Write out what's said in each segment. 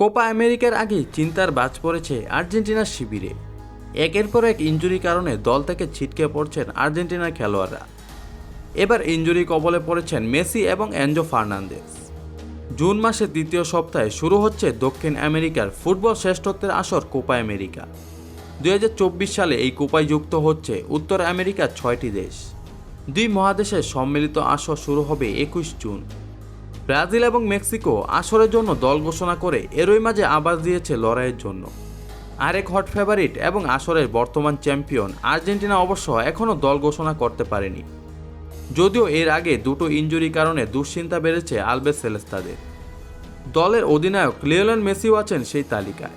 Copa আমেরিকার আগেই চিন্তার বাজ পড়েছে আর্জেন্টিনার শিবিরে। একের পর এক ইঞ্জুরির কারণে দল থেকে ছিটকে পড়ছেন আর্জেন্টিনার খেলোয়াড়রা। এবার ইঞ্জুরি কবলে পড়েছেন মেসি এবং অ্যাঞ্জো ফার্নান্দেস জুন মাসের দ্বিতীয় সপ্তাহে শুরু হচ্ছে দক্ষিণ আমেরিকার ফুটবল শ্রেষ্ঠত্বের আসর কোপা আমেরিকা। দুই হাজার চব্বিশ সালে এই কোপায় যুক্ত হচ্ছে উত্তর আমেরিকার ছয়টি দেশ। দুই মহাদেশের সম্মিলিত আসর শুরু হবে একুশ জুন। ব্রাজিল এবং মেক্সিকো আসরের জন্য দল ঘোষণা করে এরই মাঝে আবাস দিয়েছে লড়াইয়ের জন্য। আরেক হট ফেভারিট এবং আসরের বর্তমান চ্যাম্পিয়ন আর্জেন্টিনা অবশ্য এখনও দল ঘোষণা করতে পারেনি। যদিও এর আগে দুটো ইঞ্জুরি কারণে দুশ্চিন্তা বেড়েছে আলবেস সেলেস্তাদের। দলের অধিনায়ক লিওনেল মেসিও আছেন সেই তালিকায়।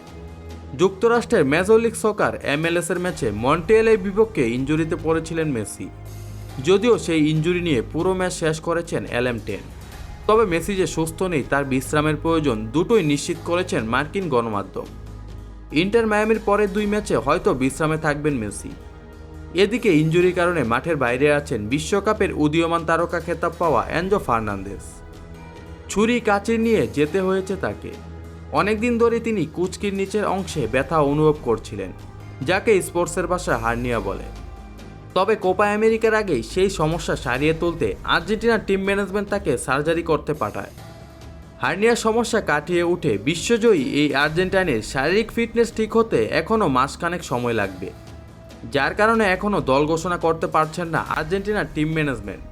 যুক্তরাষ্ট্রের মেজর লিগ সকার এমএলএস এর ম্যাচে মন্টিয়েলের বিপক্ষে ইঞ্জুরিতে পড়েছিলেন মেসি। যদিও সেই ইঞ্জুরি নিয়ে পুরো ম্যাচ শেষ করেছেন এলএম টেন। তবে মেসি যে সুস্থ নেই, তার বিশ্রামের প্রয়োজন দুটোই নিশ্চিত করেছেন মার্কিন গণমাধ্যম। ইন্টার মায়ামির পরের দুই ম্যাচে হয়তো বিশ্রামে থাকবেন মেসি। এদিকে ইঞ্জুরির কারণে মাঠের বাইরে আছেন বিশ্বকাপের উদীয়মান তারকা খেতাব পাওয়া অ্যাঞ্জো ফার্নান্দেস ছুরি কাচি নিয়ে যেতে হয়েছে তাকে। অনেকদিন ধরে তিনি কুচকির নিচের অংশে ব্যথা অনুভব করছিলেন, যাকে স্পোর্টসের ভাষায় হার্নিয়া বলে। তবে কোপা আমেরিকার আগেই সেই সমস্যা সারিয়ে তুলতে আর্জেন্টিনার টিম ম্যানেজমেন্ট তাকে সার্জারি করতে পাঠায়। হার্নিয়ার সমস্যা কাটিয়ে উঠে বিশ্বজয়ী এই আর্জেন্টাইনের শারীরিক ফিটনেস ঠিক হতে এখনও মাসখানেক সময় লাগবে, যার কারণে এখনও দল ঘোষণা করতে পারছেন না আর্জেন্টিনার টিম ম্যানেজমেন্ট।